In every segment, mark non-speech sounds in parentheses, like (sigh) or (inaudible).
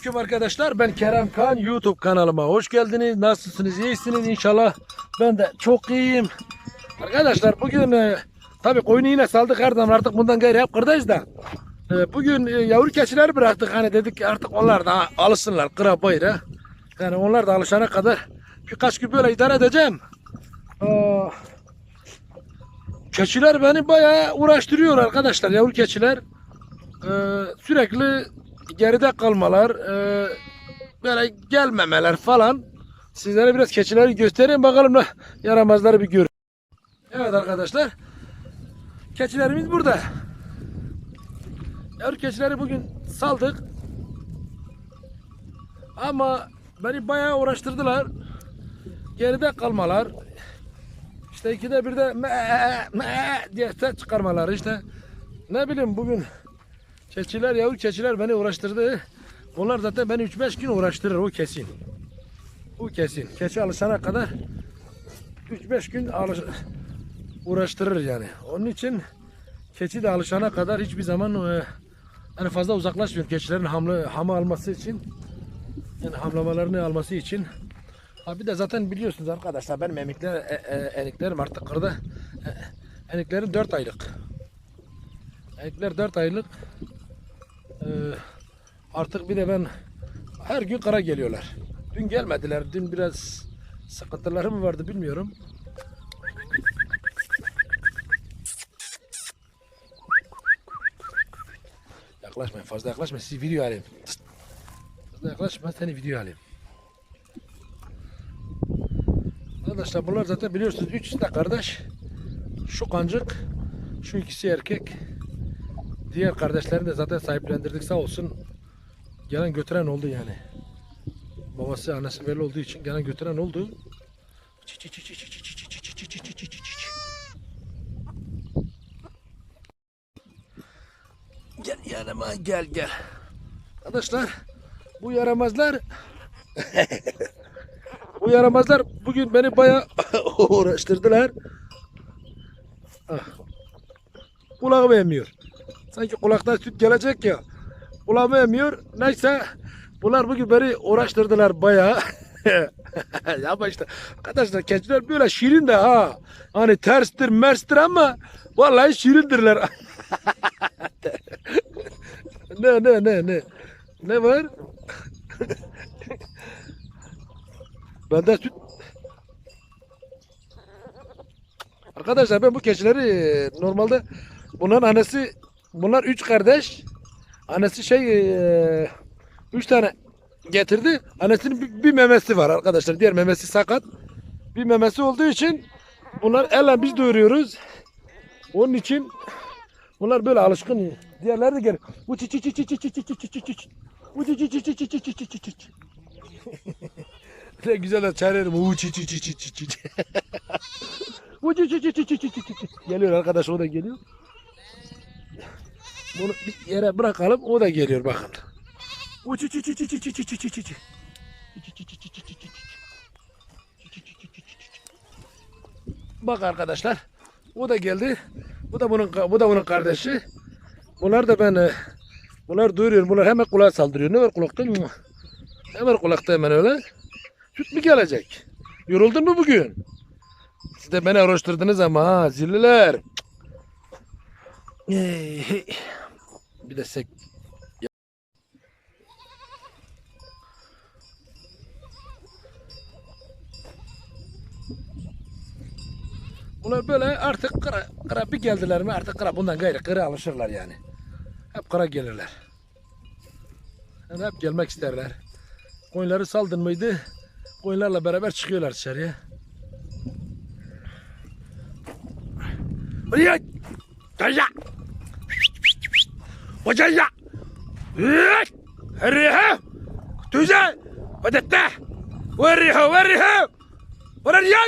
Aleyküm arkadaşlar. Ben Kerem Kan. YouTube kanalıma hoş geldiniz. Nasılsınız? İyisiniz inşallah. Ben de çok iyiyim. Arkadaşlar bugün e, tabii koyunu yine saldık her zaman artık bundan gayrı hep kırdayız da. E, bugün e, yavru keçileri bıraktık. Hani dedik ki artık onlar da alışsınlar kıra bayra. Yani onlar da alışana kadar birkaç gün böyle idare edeceğim. Aa, keçiler beni bayağı uğraştırıyor arkadaşlar. Yavru keçiler. Ee, sürekli geride kalmalar, e, böyle gelmemeler falan. Sizlere biraz keçileri göstereyim bakalım da yaramazları bir görün. Evet arkadaşlar. Keçilerimiz burada. Yavru keçileri bugün saldık. Ama beni bayağı uğraştırdılar. Geride kalmalar. İşte ikide bir de me me diye ses çıkarmaları işte. Ne bileyim bugün Keçiler yavru keçiler beni uğraştırdı. Onlar zaten beni 3-5 gün uğraştırır o kesin. O kesin. Keçi alışana kadar 3-5 gün alış uğraştırır yani. Onun için keçi de alışana kadar hiçbir zaman e, hani fazla uzaklaşmıyor keçilerin hamle hamı alması için. Yani hamlamalarını alması için. Ha bir de zaten biliyorsunuz arkadaşlar benim emikler, e, e, eniklerim artık kırdı. E, eniklerim 4 aylık. Enikler 4 aylık. Ee, artık bir de ben her gün kara geliyorlar. Dün gelmediler. Dün biraz sıkıntıları mı vardı bilmiyorum. Yaklaşmayın fazla yaklaşmayın. Sizi video alayım. Fazla yaklaşma seni video alayım. Arkadaşlar bunlar zaten biliyorsunuz üç de kardeş. Şu kancık, şu ikisi erkek. Diğer kardeşlerini de zaten sahiplendirdik sağ olsun. Gelen götüren oldu yani. Babası annesi belli olduğu için gelen götüren oldu. Gel yanıma gel gel. Arkadaşlar bu yaramazlar bu yaramazlar bugün beni baya uğraştırdılar. Ah. Kulağı beğenmiyor. Sanki kulaktan süt gelecek ya. Kulağım emiyor. Neyse bunlar bugün beni uğraştırdılar bayağı. (laughs) ya ama işte arkadaşlar keçiler böyle şirin de ha. Hani terstir merstir ama vallahi şirindirler. (laughs) ne ne ne ne. Ne var? (laughs) Bende süt Arkadaşlar ben bu keçileri normalde bunların annesi bunlar üç kardeş. Annesi şey e, üç tane getirdi. Annesinin bir, bir memesi var arkadaşlar. Diğer memesi sakat. Bir memesi olduğu için bunlar elle biz doyuruyoruz. Onun için bunlar böyle alışkın. Diğerleri de çi çi çi çi çi çi çi çi çi çi. Bu çi çi çi çi çi çi çi çi çi çi çi. Ne güzel de çağırıyorum. Bu çi çi çi çi çi çi. Bu çi çi çi çi çi çi çi çi. Geliyor arkadaş o da geliyor. Bunu bir yere bırakalım o da geliyor bakın. Bu çi çi çi çi çi çi çi çi çi çi çi. Bak arkadaşlar. O da geldi. Bu da bunun bu da bunun kardeşi. Bunlar da ben e, bunlar duyuruyor. Bunlar hemen kulağa saldırıyor. Ne var kulakta? Ne var kulakta hemen öyle? Süt mü gelecek? Yoruldun mu bugün? Siz de beni uğraştırdınız ama ha zilliler. Hey, hey. Bir de sek. Bunlar böyle artık kıra, kıra bir geldiler mi artık kıra bundan gayrı kıra alışırlar yani. Hep kıra gelirler. Yani hep gelmek isterler. Koyunları saldın mıydı? Koyunlarla beraber çıkıyorlar dışarıya. Oraya! Kaya! Hocaya! Herriha! Tüze! Vadette! Verriha! Verriha! Oraya!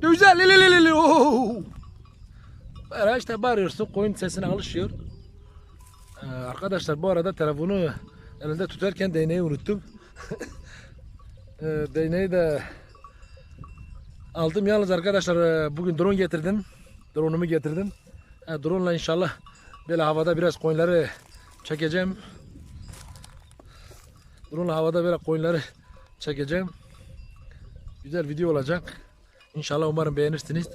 Tüze! Li li li li li! Oh! Böyle işte bağırıyorsun, koyun sesine alışıyor. Ee, arkadaşlar bu arada telefonu elinde tutarken değneği unuttum. (laughs) e, değneği de aldım. Yalnız arkadaşlar e, bugün drone getirdim. Drone'umu getirdim. E, drone ile inşallah böyle havada biraz koyunları çekeceğim. Bununla havada böyle koyunları çekeceğim. Güzel video olacak. İnşallah umarım beğenirsiniz.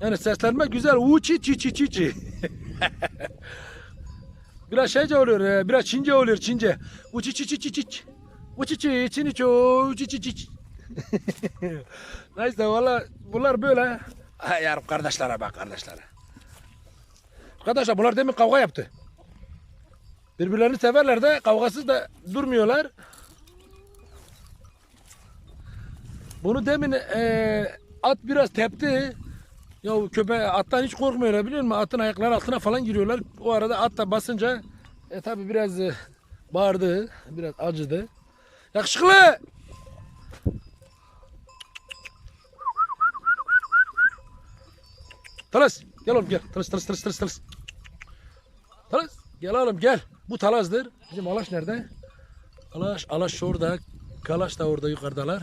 Yani seslenme güzel. Biraz şeyce oluyor, biraz Çince oluyor, Çince. Uçi çi çi çi çi. Uçi çi çini ço, uçi çi çi. Neyse valla bunlar böyle. Ha yarım kardeşlere bak kardeşlere. Arkadaşlar bunlar demin kavga yaptı. Birbirlerini severler de kavgasız da durmuyorlar. Bunu demin eee, at biraz tepti. Ya köpeğe attan hiç korkmuyorlar biliyor musun? Atın ayakları altına falan giriyorlar. O arada at da basınca e, tabi biraz e, bağırdı. Biraz acıdı. Yakışıklı! Talas gel oğlum gel. Talas talas talas talas talas. Gel oğlum gel. Bu talazdır. Bizim Alaş nerede? Alaş, Alaş şurada. Kalaş da orada yukarıdalar.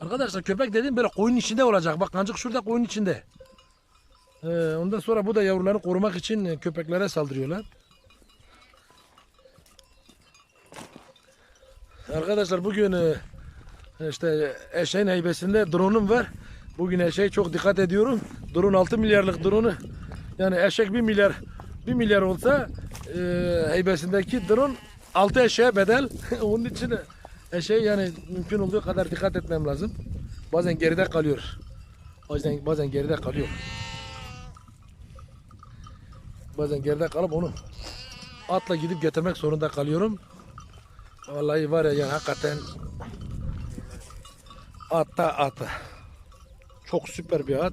Arkadaşlar köpek dediğim böyle koyun içinde olacak. Bak kancık şurada koyun içinde. Ee, ondan sonra bu da yavruları korumak için e, köpeklere saldırıyorlar. Arkadaşlar bugün e, işte eşeğin heybesinde drone'um var. Bugün eşeğe çok dikkat ediyorum. Drone 6 milyarlık drone'u yani eşek 1 milyar 1 milyar olsa e, heybesindeki drone 6 eşeğe bedel. (laughs) Onun için eşeğe yani mümkün olduğu kadar dikkat etmem lazım. Bazen geride kalıyor. Bazen bazen geride kalıyor. Bazen geride kalıp onu atla gidip getirmek zorunda kalıyorum. Vallahi var ya yani hakikaten atta atı. Çok süper bir at.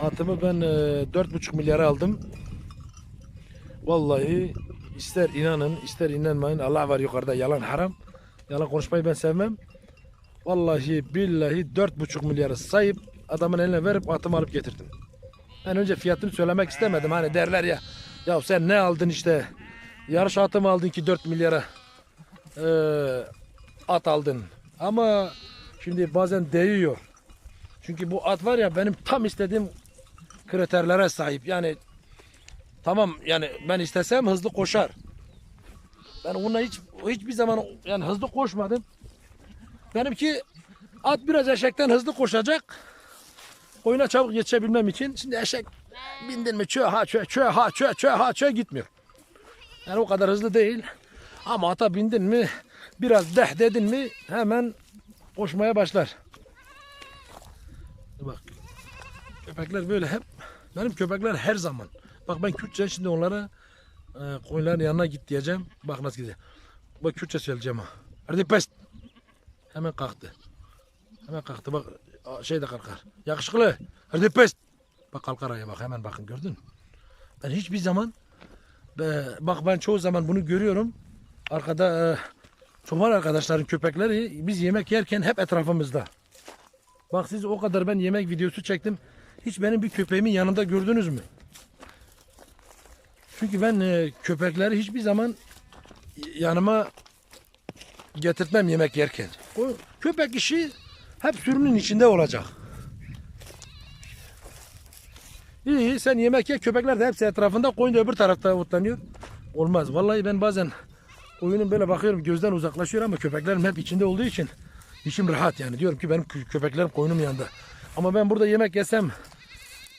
Atımı ben e, dört buçuk milyara aldım. Vallahi ister inanın ister inanmayın Allah var yukarıda yalan haram. Yalan konuşmayı ben sevmem. Vallahi billahi dört buçuk milyarı sayıp adamın eline verip atımı alıp getirdim. Ben önce fiyatını söylemek istemedim. Hani derler ya ya sen ne aldın işte yarış atı mı aldın ki 4 milyara e, at aldın. Ama şimdi bazen değiyor. Çünkü bu at var ya benim tam istediğim kriterlere sahip. Yani tamam yani ben istesem hızlı koşar. Ben onunla hiç hiçbir zaman yani hızlı koşmadım. Benimki at biraz eşekten hızlı koşacak. Oyuna çabuk yetişebilmem için. Şimdi eşek bindin mi çö ha çö çö ha çö çö ha çö gitmiyor. Yani o kadar hızlı değil. Ama ata bindin mi biraz deh dedin mi hemen koşmaya başlar. Bak köpekler böyle hep benim köpekler her zaman. Bak ben Kürtçe şimdi onlara e, koyunların yanına git diyeceğim. Bak nasıl gidecek. Bak Kürtçe söyleyeceğim ha. Hadi pest. Hemen kalktı. Hemen kalktı bak şey de kalkar. Yakışıklı. Hadi pest. Bak kalkar ayağa bak hemen bakın gördün mü? Ben hiçbir zaman be, bak ben çoğu zaman bunu görüyorum. Arkada e, çoban arkadaşların köpekleri biz yemek yerken hep etrafımızda. Bak siz o kadar ben yemek videosu çektim. Hiç benim bir köpeğimin yanında gördünüz mü? Çünkü ben e, köpekleri hiçbir zaman yanıma getirtmem yemek yerken. O köpek işi hep sürünün içinde olacak. İyi sen yemek ye köpekler de hepsi etrafında koyun da öbür tarafta otlanıyor. Olmaz. Vallahi ben bazen oyunun böyle bakıyorum gözden uzaklaşıyor ama köpeklerim hep içinde olduğu için içim rahat yani. Diyorum ki benim kö- köpeklerim koyunum yanında. Ama ben burada yemek yesem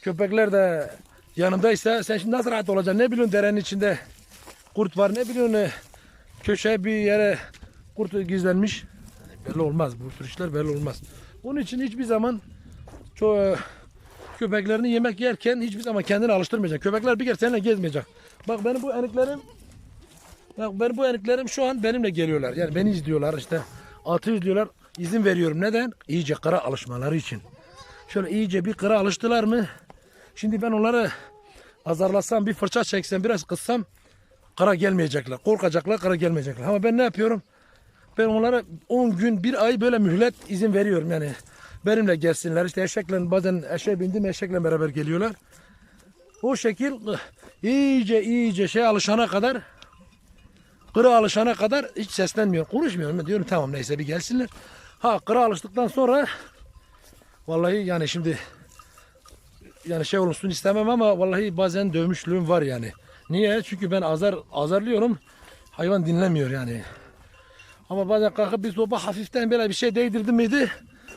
köpekler de yanımdaysa sen şimdi nasıl rahat olacaksın? Ne biliyorsun derenin içinde kurt var ne biliyorsun e, köşeye bir yere kurt gizlenmiş. Belli olmaz. Bu tür işler belli olmaz. Onun için hiçbir zaman çoğu köpeklerini yemek yerken hiçbir zaman kendini alıştırmayacaksın. Köpekler bir kere seninle gezmeyecek. Bak benim bu eniklerim Bak benim bu eniklerim şu an benimle geliyorlar. Yani beni izliyorlar işte. Atı izliyorlar. İzin veriyorum. Neden? İyice kıra alışmaları için. Şöyle iyice bir kıra alıştılar mı? Şimdi ben onları azarlasam, bir fırça çeksem, biraz kıssam kıra gelmeyecekler. Korkacaklar, kıra gelmeyecekler. Ama ben ne yapıyorum? Ben onlara 10 gün, bir ay böyle mühlet izin veriyorum yani. Benimle gelsinler. İşte eşekle bazen eşeğe bindim eşekle beraber geliyorlar. O şekil iyice iyice şey alışana kadar kıra alışana kadar hiç seslenmiyorum. Konuşmuyorum. Ben diyorum tamam neyse bir gelsinler. Ha kıra alıştıktan sonra vallahi yani şimdi yani şey olsun istemem ama vallahi bazen dövmüşlüğüm var yani. Niye? Çünkü ben azar azarlıyorum. Hayvan dinlemiyor yani. Ama bazen kalkıp bir sopa hafiften böyle bir şey değdirdim miydi?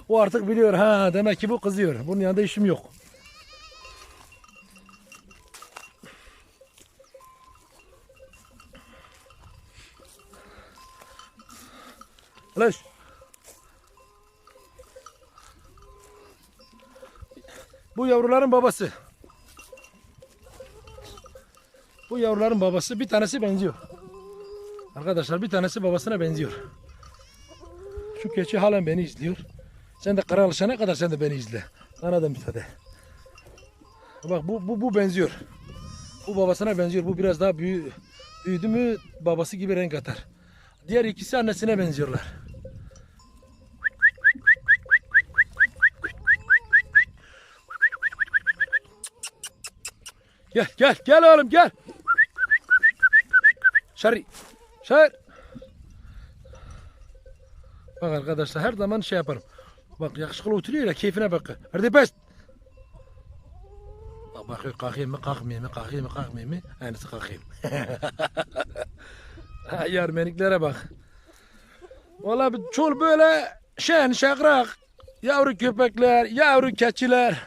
O artık biliyor. Ha demek ki bu kızıyor. Bunun yanında işim yok. Ulaş. Bu yavruların babası. Bu yavruların babası bir tanesi benziyor. Arkadaşlar bir tanesi babasına benziyor. Şu keçi halen beni izliyor. Sen de kara alışana kadar sen de beni izle. Sana da müsaade. Bak bu, bu, bu benziyor. Bu babasına benziyor. Bu biraz daha büyü, büyüdü mü babası gibi renk atar. Diğer ikisi annesine benziyorlar. Gel gel gel oğlum gel. Şari. Şar. Bak arkadaşlar her zaman şey yaparım. Bak yakışıklı oturuyor ya keyfine bak. Hadi pes. Bak bakıyor kalkayım mı kalkmayayım mı kalkayım mı kalkmayayım mı. Aynısı kalkayım. (laughs) Ha, Yarmeniklere bak. Valla çol böyle şen şakrak. Yavru köpekler, yavru keçiler.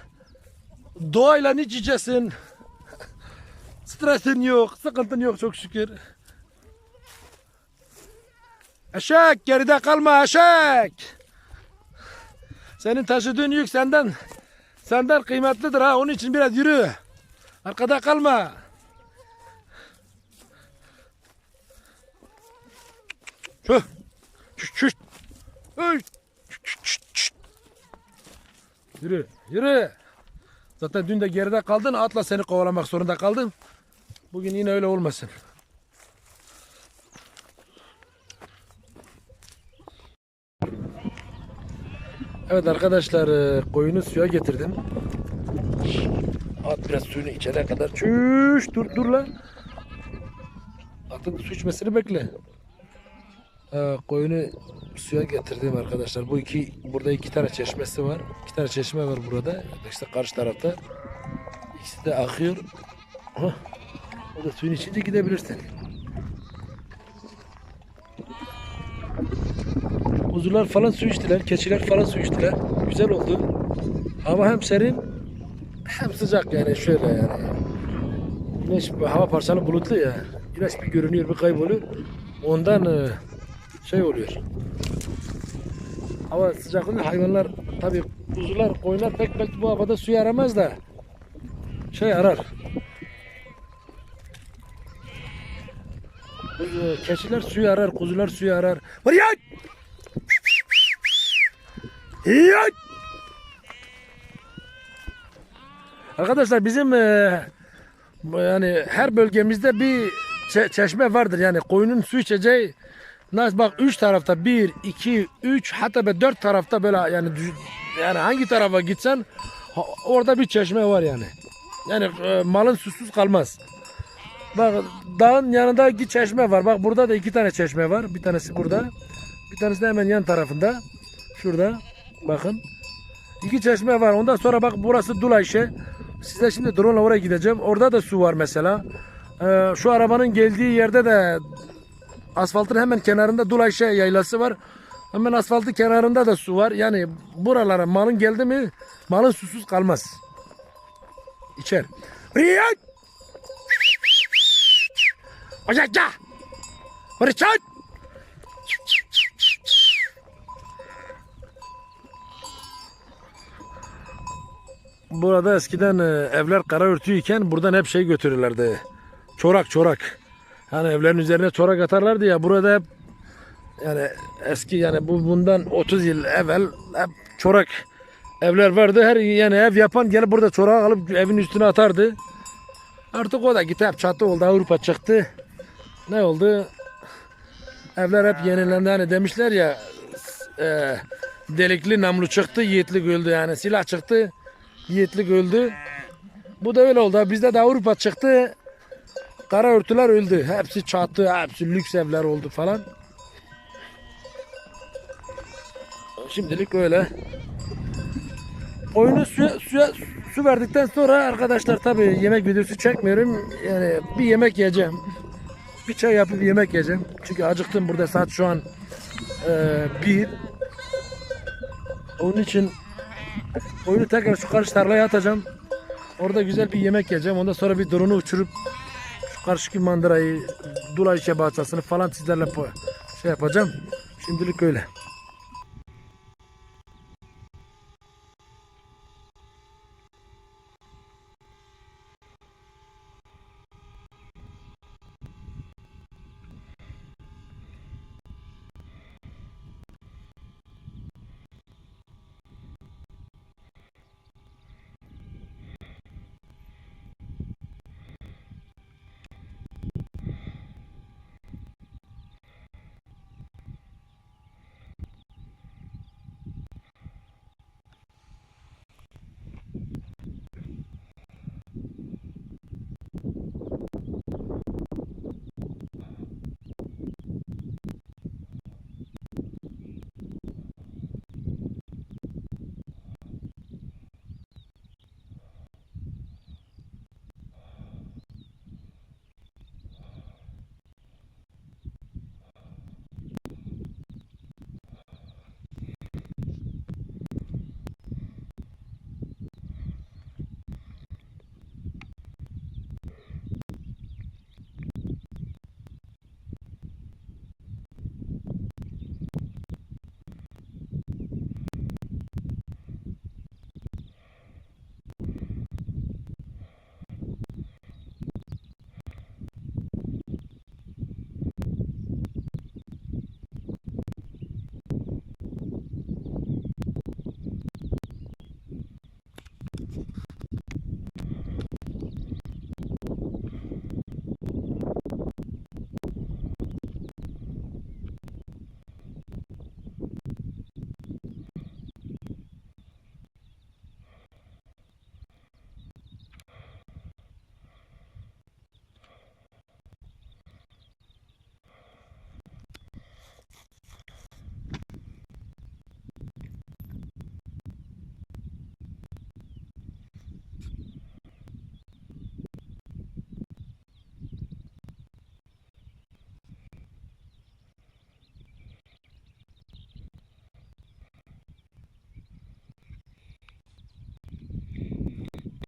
Doğayla iç içesin. Stresin yok, sıkıntın yok çok şükür. Eşek geride kalma eşek. Senin taşıdığın yük senden senden kıymetlidir ha onun için biraz yürü. Arkada kalma. Şu. Şşt. Yürü, yürü. Zaten dün de geride kaldın, atla seni kovalamak zorunda kaldım. Bugün yine öyle olmasın. Evet arkadaşlar, e, koyunu suya getirdim. At biraz suyunu içene kadar. Çüş, dur dur lan. Atın su içmesini bekle. Ee, koyunu suya getirdim arkadaşlar. Bu iki burada iki tane çeşmesi var. İki tane çeşme var burada. İşte karşı tarafta. İkisi de akıyor. Hah. O da suyun içince gidebilirsin. Kuzular falan su içtiler. Keçiler falan su içtiler. Güzel oldu. Hava hem serin hem sıcak yani şöyle yani. Güneş hava parçalı bulutlu ya. Güneş bir görünüyor bir kayboluyor. Ondan e, şey oluyor. Hava sıcaklığında hayvanlar tabi kuzular koyunlar pek pek bu havada suyu aramaz da şey arar. Keçiler suyu arar, kuzular suyu arar. Var ya! Ya! Arkadaşlar bizim e, yani her bölgemizde bir çe- çeşme vardır yani koyunun su içeceği Nasıl bak üç tarafta bir, iki, üç hatta be dört tarafta böyle yani yani hangi tarafa gitsen orada bir çeşme var yani. Yani e, malın susuz kalmaz. Bak dağın yanındaki çeşme var. Bak burada da iki tane çeşme var. Bir tanesi burada. Bir tanesi de hemen yan tarafında. Şurada. Bakın. İki çeşme var. Ondan sonra bak burası Dulayşe. Size şimdi drone ile oraya gideceğim. Orada da su var mesela. Ee, şu arabanın geldiği yerde de asfaltın hemen kenarında Dulayşe yaylası var. Hemen asfaltın kenarında da su var. Yani buralara malın geldi mi malın susuz kalmaz. İçer. Riyad! Ocaca! Richard! Burada eskiden e, evler kara örtüyken buradan hep şey götürürlerdi. Çorak çorak. Hani evlerin üzerine çorak atarlardı ya burada hep yani eski yani bu bundan 30 yıl evvel hep çorak evler vardı. Her yani ev yapan gelip burada çorak alıp evin üstüne atardı. Artık o da gitti hep çatı oldu Avrupa çıktı. Ne oldu? Evler hep yenilendi. Hani demişler ya e, delikli namlu çıktı yiğitlik öldü yani silah çıktı yiğitlik öldü. Bu da öyle oldu. Bizde de Avrupa çıktı. Kara örtüler öldü. Hepsi çatı, hepsi lüks evler oldu falan. Şimdilik öyle. Oyunu suya, suya, Su verdikten sonra arkadaşlar tabi yemek videosu çekmiyorum. Yani bir yemek yiyeceğim. Bir çay yapıp yemek yiyeceğim. Çünkü acıktım burada saat şu an e, bir. Onun için oyunu tekrar şu karşı tarlaya atacağım. Orada güzel bir yemek yiyeceğim. Ondan sonra bir drone'u uçurup şu karşıki mandırayı, Dulayşe bahçesini falan sizlerle şey yapacağım. Şimdilik öyle.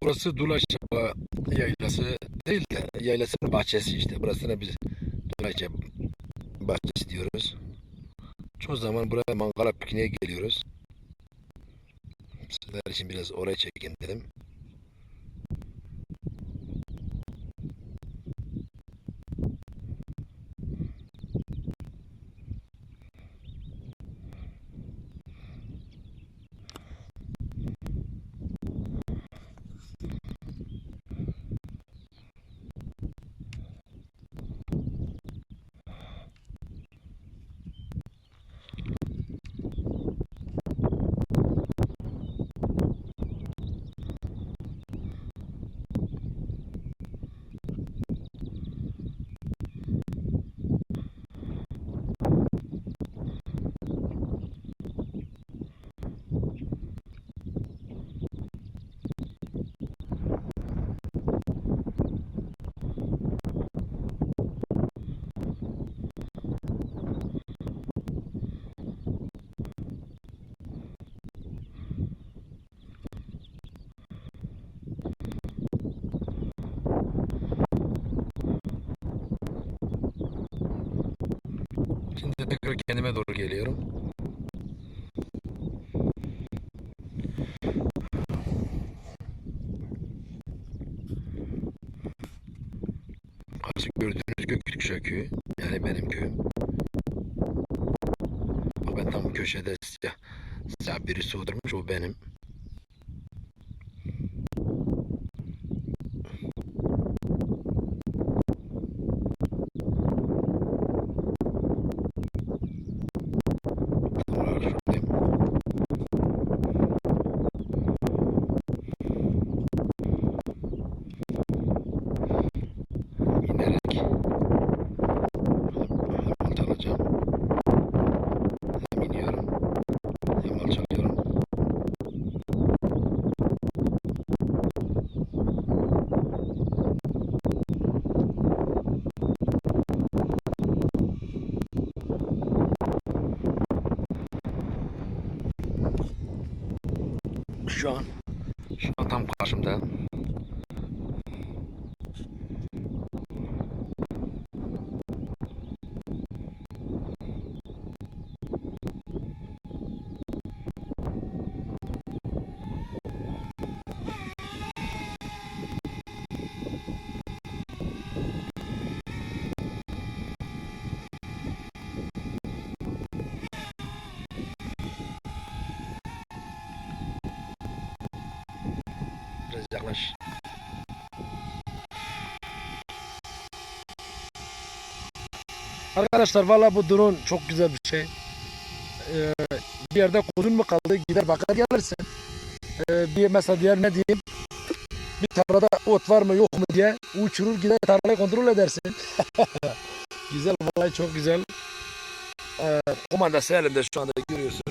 Burası Dulaşçaba yaylası değil de yaylasının bahçesi işte. Burasına biz Dulaşça bahçesi diyoruz. Çoğu zaman buraya mangala pikniğe geliyoruz. Sizler için biraz oraya çekeyim dedim. Şimdi tekrar kendime doğru geliyorum. Karşı gördüğünüz Göktürkşah köyü. Yani benim köyüm. Ben tam köşede siyah, siyah birisi oturmuş o benim. Tam olarak şuradayım. İnerek hem alçalacağım hem iniyorum hem alçalıyorum. Şu an. Şu an tam karşımda. Arkadaşlar valla bu drone çok güzel bir şey. Ee, bir yerde kuzun mu kaldı gider bakar gelirsin. Ee, bir mesela diğer ne diyeyim bir tarlada ot var mı yok mu diye uçurur gider tarlayı kontrol edersin. (laughs) güzel vallahi çok güzel. Ee, kumandası elimde şu anda görüyorsun.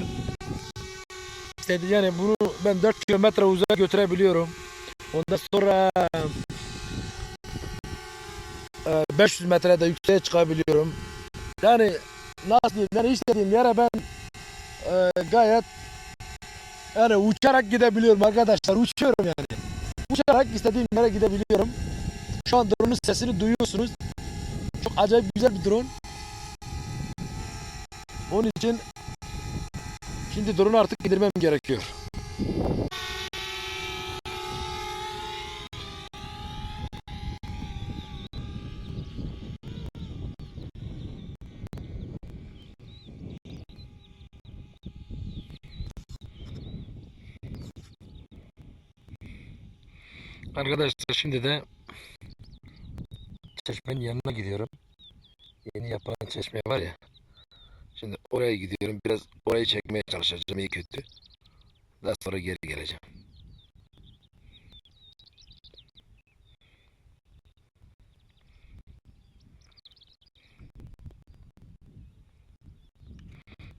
İşte yani bunu ben 4 kilometre uzağa götürebiliyorum. Ondan sonra e, 500 metrede yükseğe çıkabiliyorum. Yani nasıl diyeyim yani istediğim yere ben e, gayet yani uçarak gidebiliyorum arkadaşlar uçuyorum yani. Uçarak istediğim yere gidebiliyorum. Şu an drone'un sesini duyuyorsunuz. Çok acayip güzel bir drone. Onun için şimdi drone'u artık indirmem gerekiyor. Arkadaşlar şimdi de çeşmenin yanına gidiyorum. Yeni yapılan çeşme var ya. Şimdi oraya gidiyorum. Biraz orayı çekmeye çalışacağım iyi kötü. Daha sonra geri geleceğim.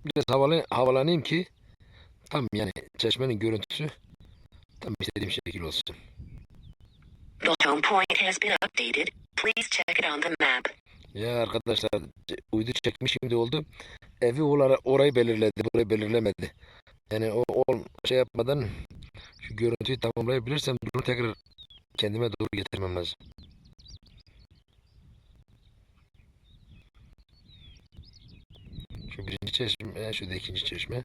Biraz havalı, havalanayım ki tam yani çeşmenin görüntüsü tam istediğim şekil olsun. The home point has been updated. Please check it on the map. Ya arkadaşlar uydu çekmiş şimdi oldu. Evi olarak orayı belirledi, burayı belirlemedi. Yani o, o şey yapmadan şu görüntüyü tamamlayabilirsem bunu tekrar kendime doğru getirmem lazım. Şu birinci çeşme, şu da ikinci çeşme.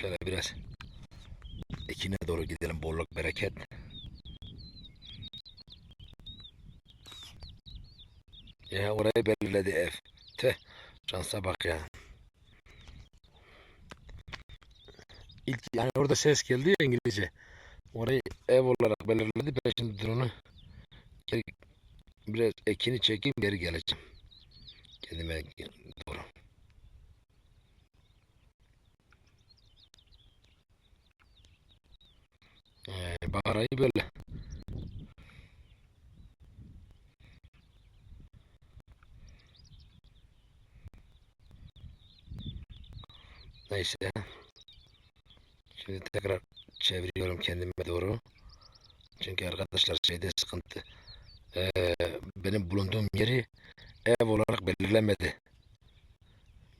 Şöyle biraz ekine doğru gidelim bolluk bereket. Ya orayı belirledi ev. Tüh şansa bak ya. İlk yani orada ses geldi ya İngilizce. Orayı ev olarak belirledi. Ben şimdi drone'u biraz ekini çekeyim geri geleceğim. Kendime doğru. Ee, Baharayı böyle. Neyse. Şimdi tekrar çeviriyorum kendime doğru. Çünkü arkadaşlar şeyde sıkıntı. Ee, benim bulunduğum yeri ev olarak belirlemedi.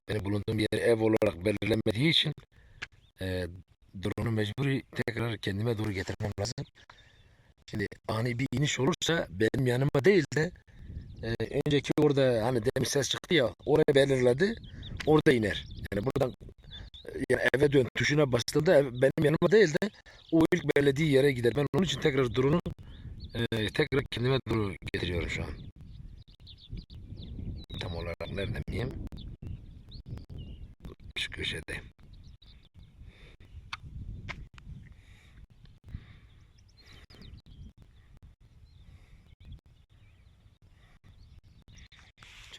Benim bulunduğum yeri ev olarak belirlemediği için e, drone'u mecburi tekrar kendime doğru getirmem lazım. Şimdi ani bir iniş olursa benim yanıma değil de e, önceki orada hani demin ses çıktı ya oraya belirledi orada iner. Yani buradan e, yani eve dön tuşuna bastığında benim yanıma değil de o ilk belirlediği yere gider. Ben onun için tekrar drone'u e, tekrar kendime doğru getiriyorum şu an. Tam olarak nerede miyim? Şu köşedeyim.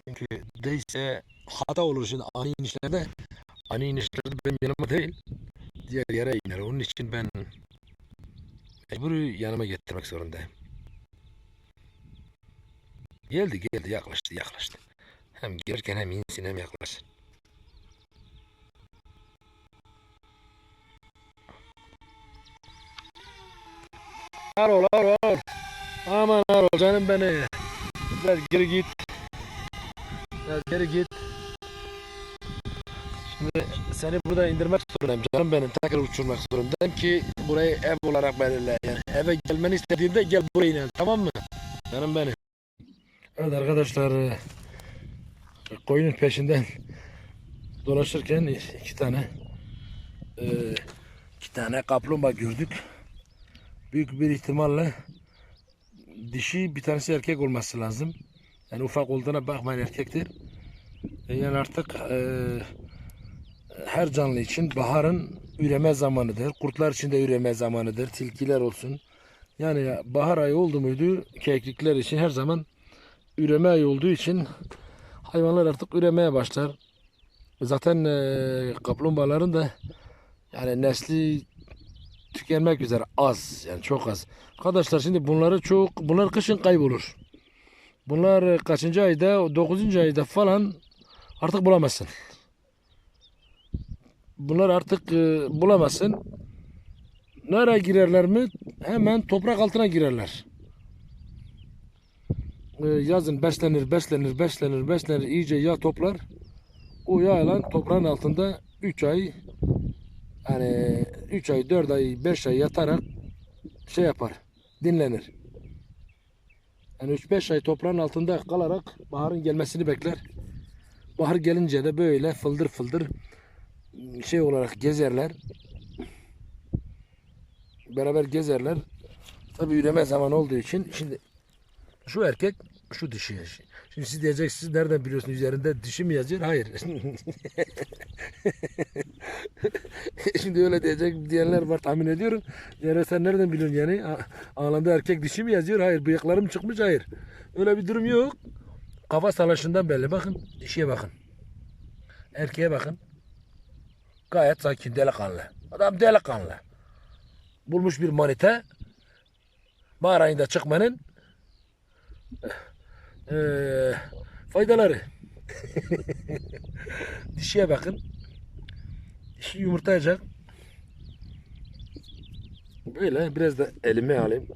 Çünkü değilse hata olur şimdi ani inişlerde. Ani inişlerde benim yanıma değil diğer yere iner. Onun için ben mecbur yanıma getirmek zorundayım. Geldi geldi yaklaştı yaklaştı. Hem gelirken hem insin hem yaklaşsın. Arol arol. Aman arol canım beni. Biraz geri git. Biraz geri git. Şimdi seni burada indirmek zorundayım canım benim. Tekrar uçurmak zorundayım ki burayı ev olarak belirle. Yani eve gelmeni istediğimde gel buraya inen tamam mı? Canım benim. Evet arkadaşlar e, koyunun peşinden dolaşırken iki tane e, iki tane kaplumbağa gördük. Büyük bir ihtimalle dişi bir tanesi erkek olması lazım. Yani ufak olduğuna bakmayın erkektir. E, Yani artık e, her canlı için baharın üreme zamanıdır. Kurtlar için de üreme zamanıdır. Tilkiler olsun. Yani bahar ayı oldu muydu keklikler için her zaman üreme ayı olduğu için hayvanlar artık üremeye başlar. Zaten e, kaplumbağaların da yani nesli tükenmek üzere az yani çok az. Arkadaşlar şimdi bunları çok bunlar kışın kaybolur. Bunlar kaçıncı ayda 9. ayda falan artık bulamazsın. Bunlar artık e, bulamazsın. Nereye girerler mi? Hemen toprak altına girerler. E, yazın beslenir, beslenir, beslenir, beslenir. iyice yağ toplar. O yağla toprağın altında 3 ay yani 3 ay, 4 ay, 5 ay yatarak şey yapar. Dinlenir. Yani 3-5 ay toprağın altında kalarak baharın gelmesini bekler. Bahar gelince de böyle fıldır fıldır şey olarak gezerler. Beraber gezerler. Tabi üreme zamanı olduğu için şimdi şu erkek şu dişi. Şimdi siz diyeceksiniz nereden biliyorsunuz üzerinde dişi mi yazıyor? Hayır. (laughs) Şimdi öyle diyecek diyenler var tahmin ediyorum. Yani sen nereden biliyorsun yani? A- Ağlamda erkek dişi mi yazıyor? Hayır. Bıyıklarım çıkmış? Hayır. Öyle bir durum yok. Kafa salaşından belli. Bakın dişiye bakın. Erkeğe bakın. Gayet sakin, delikanlı. Adam delikanlı. Bulmuş bir manita. Bahar ayında çıkmanın eee, faydaları. (laughs) Dişiye bakın. Dişi yumurtlayacak. Böyle biraz da elime alayım.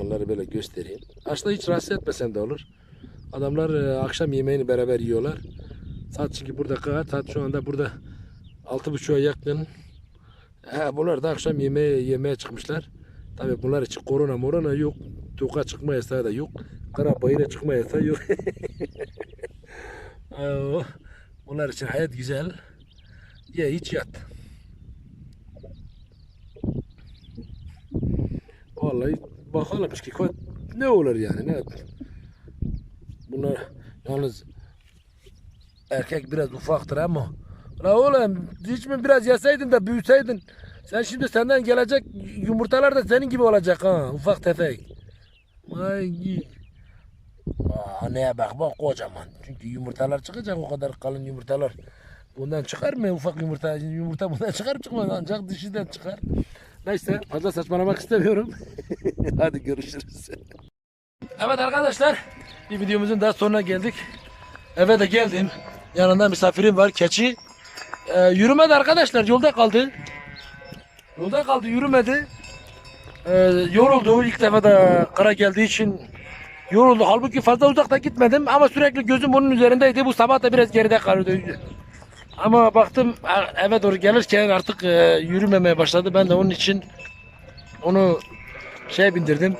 Onları böyle göstereyim. Aslında hiç rahatsız etmesen de olur. Adamlar e, akşam yemeğini beraber yiyorlar. Saat çünkü burada kaç? Saat şu anda burada altı buçuğa yakın. Ha, bunlar da akşam yemeğe yemeye çıkmışlar. Tabii bunlar için korona morona yok. Toka çıkma yasağı da yok. Kara bayıra çıkma yasağı yok. (laughs) Bunlar için hayat güzel. Ye iç yat. Vallahi bakalım ki ne olur yani ne bunlar yalnız erkek biraz ufaktır ama la oğlum hiç mi biraz yeseydin de büyüseydin sen şimdi senden gelecek yumurtalar da senin gibi olacak ha ufak tefek ay Aa, neye bak bak kocaman çünkü yumurtalar çıkacak o kadar kalın yumurtalar bundan çıkar mı ufak yumurta yumurta bundan çıkar çıkmaz ancak dişiden çıkar neyse fazla saçmalamak istemiyorum (laughs) hadi görüşürüz Evet arkadaşlar bir videomuzun daha sonuna geldik. Eve de geldim. Yanında misafirim var keçi. Ee, yürümedi arkadaşlar yolda kaldı. Yolda kaldı yürümedi. Ee, yoruldu ilk defa da kara geldiği için yoruldu. Halbuki fazla uzakta gitmedim ama sürekli gözüm bunun üzerindeydi. Bu sabah da biraz geride kalıyordu. Ama baktım eve doğru gelirken artık e, yürümemeye başladı. Ben de onun için onu şey bindirdim.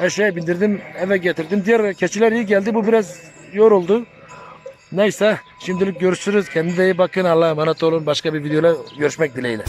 Eşeğe bindirdim eve getirdim. Diğer keçiler iyi geldi. Bu biraz yoruldu. Neyse şimdilik görüşürüz. Kendinize iyi bakın. Allah'a emanet olun. Başka bir videoyla görüşmek dileğiyle.